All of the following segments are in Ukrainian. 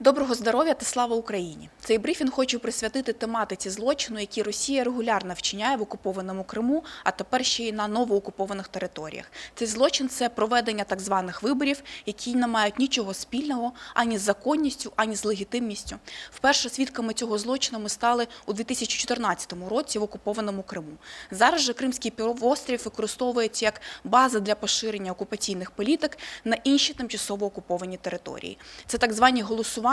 Доброго здоров'я та слава Україні! Цей брифінг хочу присвятити тематиці злочину, який Росія регулярно вчиняє в окупованому Криму, а тепер ще й на новоокупованих територіях. Цей злочин це проведення так званих виборів, які не мають нічого спільного ані з законністю, ані з легітимністю. Вперше свідками цього злочину ми стали у 2014 році в окупованому Криму. Зараз же Кримський півострів використовується як база для поширення окупаційних політик на інші тимчасово окуповані території. Це так звані голосування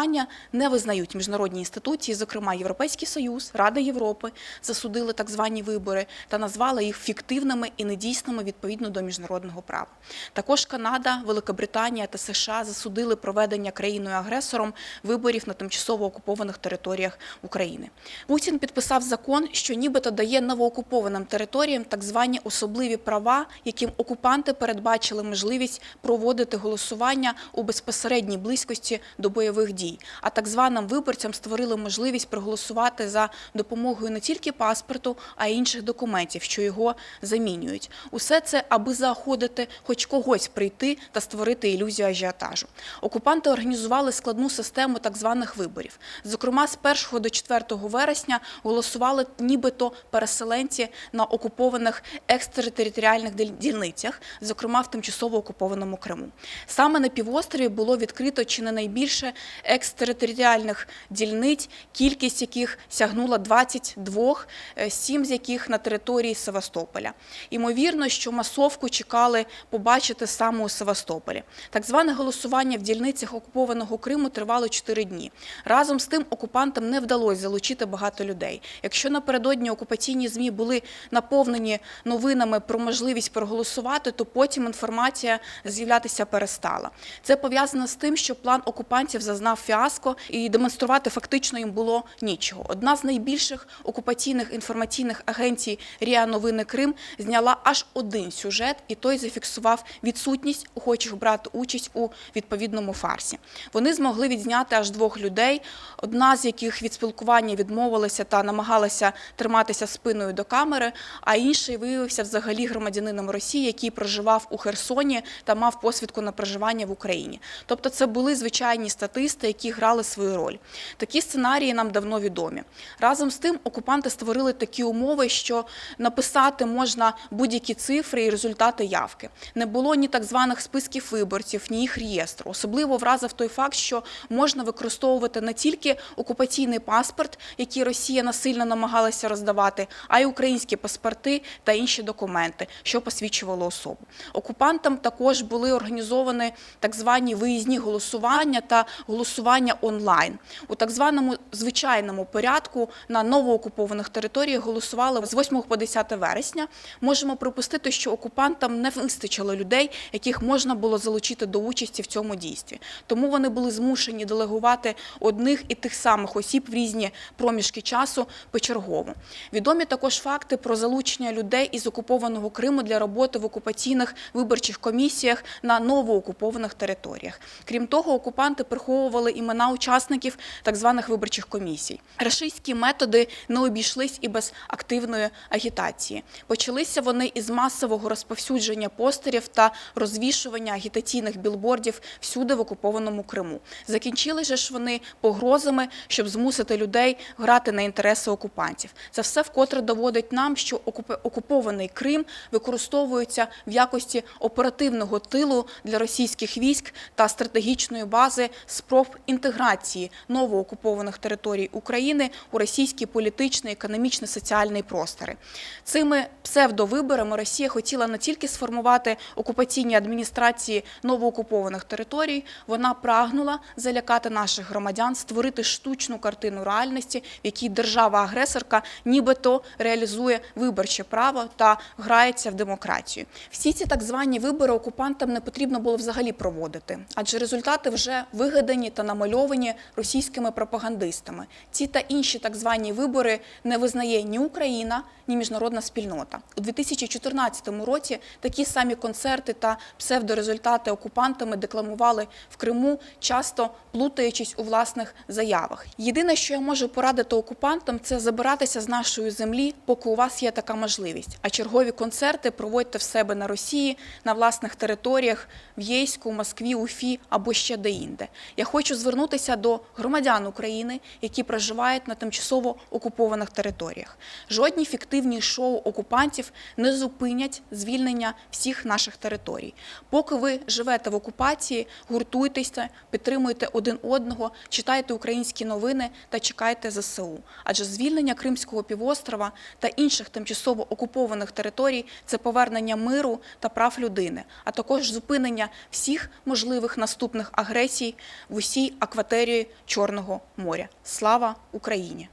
не визнають міжнародні інституції, зокрема Європейський Союз, Рада Європи, засудили так звані вибори та назвали їх фіктивними і недійсними відповідно до міжнародного права. Також Канада, Великобританія та США засудили проведення країною-агресором виборів на тимчасово окупованих територіях України. Путін підписав закон, що нібито дає новоокупованим територіям так звані особливі права, яким окупанти передбачили можливість проводити голосування у безпосередній близькості до бойових дій. А так званим виборцям створили можливість проголосувати за допомогою не тільки паспорту, а й інших документів, що його замінюють. Усе це, аби заохотити хоч когось прийти та створити ілюзію ажіотажу. Окупанти організували складну систему так званих виборів. Зокрема, з 1 до 4 вересня голосували нібито переселенці на окупованих екстериторіальних дільницях, зокрема в тимчасово окупованому Криму. Саме на півострові було відкрито чи не найбільше екстериторіальних дільниць, кількість яких сягнула 22, е, сім з яких на території Севастополя. Ймовірно, що масовку чекали побачити саме у Севастополі. Так зване голосування в дільницях окупованого Криму тривало 4 дні. Разом з тим окупантам не вдалося залучити багато людей. Якщо напередодні окупаційні змі були наповнені новинами про можливість проголосувати, то потім інформація з'являтися перестала. Це пов'язано з тим, що план окупантів зазнав фіаско і демонструвати фактично їм було нічого. Одна з найбільших окупаційних інформаційних агенцій Ріа Новини Крим зняла аж один сюжет, і той зафіксував відсутність охочих брати участь у відповідному фарсі. Вони змогли відзняти аж двох людей, одна з яких від спілкування відмовилася та намагалася триматися спиною до камери, а інший виявився взагалі громадянином Росії, який проживав у Херсоні та мав посвідку на проживання в Україні. Тобто, це були звичайні статисти, які грали свою роль. Такі сценарії нам давно відомі. Разом з тим, окупанти створили такі умови, що написати можна будь-які цифри і результати явки. Не було ні так званих списків виборців, ні їх реєстру. Особливо вразив той факт, що можна використовувати не тільки окупаційний паспорт, який Росія насильно намагалася роздавати, а й українські паспорти та інші документи, що посвідчували особу. Окупантам також були організовані так звані виїзні голосування та голосування онлайн. У так званому звичайному порядку на новоокупованих територіях голосували з 8 по 10 вересня. Можемо припустити, що окупантам не вистачило людей, яких можна було залучити до участі в цьому дійстві. Тому вони були змушені делегувати одних і тих самих осіб в різні проміжки часу почергово. Відомі також факти про залучення людей із окупованого Криму для роботи в окупаційних виборчих комісіях на новоокупованих територіях. Крім того, окупанти приховували імена учасників так званих виборчих комісій. Рашистські методи не обійшлись і без активної агітації. Почалися вони із масового розповсюдження постерів та розвішування агітаційних білбордів всюди в окупованому Криму. Закінчили же ж вони погрозами, щоб змусити людей грати на інтереси окупантів. Це все вкотре доводить нам, що окупований Крим використовується в якості оперативного тилу для російських військ та стратегічної бази спроб інтеграції новоокупованих територій України у російський політичний, економічний, соціальний простори. Цими псевдовиборами Росія хотіла не тільки сформувати окупаційні адміністрації новоокупованих територій, вона прагнула залякати наших громадян, створити штучну картину реальності, в якій держава-агресорка нібито реалізує виборче право та грається в демократію. Всі ці так звані вибори окупантам не потрібно було взагалі проводити, адже результати вже вигадані та намальовані російськими пропагандистами. Ці та інші так звані вибори не визнає ні Україна, ні міжнародна спільнота. У 2014 році такі самі концерти та псевдорезультати окупантами декламували в Криму, часто плутаючись у власних заявах. Єдине, що я можу порадити окупантам, це забиратися з нашої землі, поки у вас є така можливість. А чергові концерти проводьте в себе на Росії, на власних територіях, в Єйську, Москві, Уфі або ще де-інде. Я хочу хочу звернутися до громадян України, які проживають на тимчасово окупованих територіях. Жодні фіктивні шоу окупантів не зупинять звільнення всіх наших територій. Поки ви живете в окупації, гуртуйтеся, підтримуйте один одного, читайте українські новини та чекайте ЗСУ. Адже звільнення Кримського півострова та інших тимчасово окупованих територій це повернення миру та прав людини, а також зупинення всіх можливих наступних агресій в усій акваторії Чорного моря. Слава Україні!